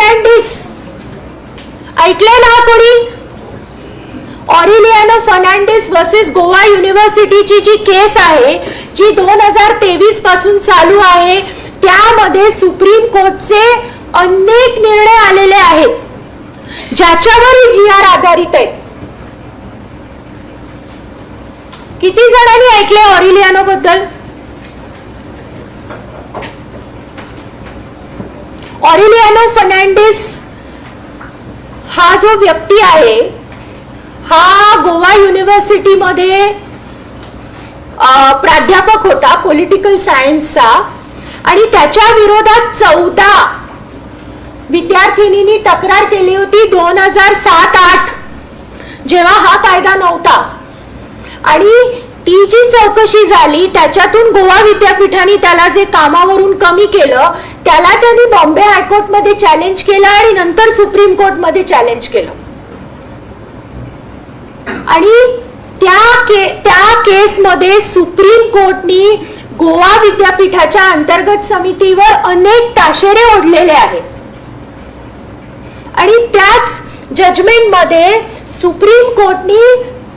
फर्नांडिस. ऐकले ना कोणी? ऑरिलियानो फर्नांडिस वर्सेस गोवा युनिव्हर्सिटीची जी केस आहे जी दोन हजार तेवीसपासून चालू आहे त्यामध्ये सुप्रीम कोर्टचे अनेक निर्णय आलेले आहेत ज्याच्यावर जी आर आधारित आहे किती जणांनी ऐकले ऑरिलियानो बद्दल? ऑरिलियानो फर्नांडिस हा जो व्यक्ती आहे हा गोवा युनिव्हर्सिटीमध्ये प्राध्यापक होता पॉलिटिकल सायन्सचा आणि त्याच्या विरोधात चौदा विद्यार्थिनींनी तक्रार केली होती दोन हजार सात आठ जेव्हा हा कायदा नव्हता. आणि ती जी चौकशी झाली त्याच्यातून गोवा विद्यापीठाने त्याला जे कामावरून कमी केलं त्याला त्यांनी बॉम्बे हायकोर्टमध्ये चॅलेंज केलं आणि नंतर सुप्रीम कोर्टमध्ये चॅलेंज केलं. आणि त्या के त्या केसमध्ये सुप्रीम कोर्टनी गोवा विद्यापीठाच्या अंतर्गत समितीवर अनेक ताशेरे ओढलेले आहेत. आणि त्याच जजमेंटमध्ये सुप्रीम कोर्टनी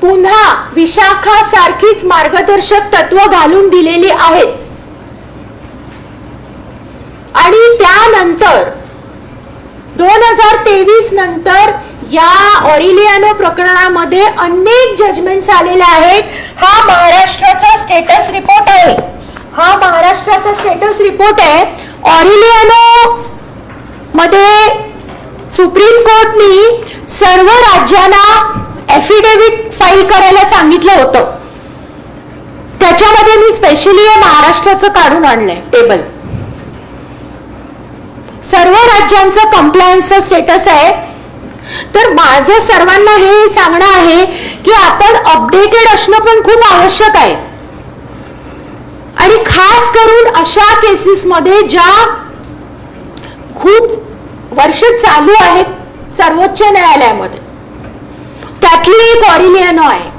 पुन्हा विशाखा सारखीच मार्गदर्शक तत्व घालून दिलेली आहेत. आणि त्यानंतर दोन हजार तेवीस नंतर या ऑरिलियानो प्रकरणामध्ये अनेक जजमेंट्स आलेले आहेत. हा महाराष्ट्राचा स्टेटस रिपोर्ट आहे. हा महाराष्ट्राचा स्टेटस रिपोर्ट आहे. ऑरिलियानो मध्ये सुप्रीम कोर्टनी सर्व राज्यांना एफिडेव्हिट फाईल करायला सांगितलं होतं. त्याच्यामध्ये मी स्पेशली महाराष्ट्राचं काढून आणलंय टेबल सर्व राज्यांचं कम्प्लायन्सचं स्टेटस आहे. तर माझं सर्वांना हे सांगणं आहे की आपण अपडेटेड असणं पण खूप आवश्यक आहे. आणि खास करून अशा केसेसमध्ये ज्या खूप वर्ष चालू आहेत सर्वोच्च न्यायालयामध्ये. त्यातली एक ऑरिलियानो आहे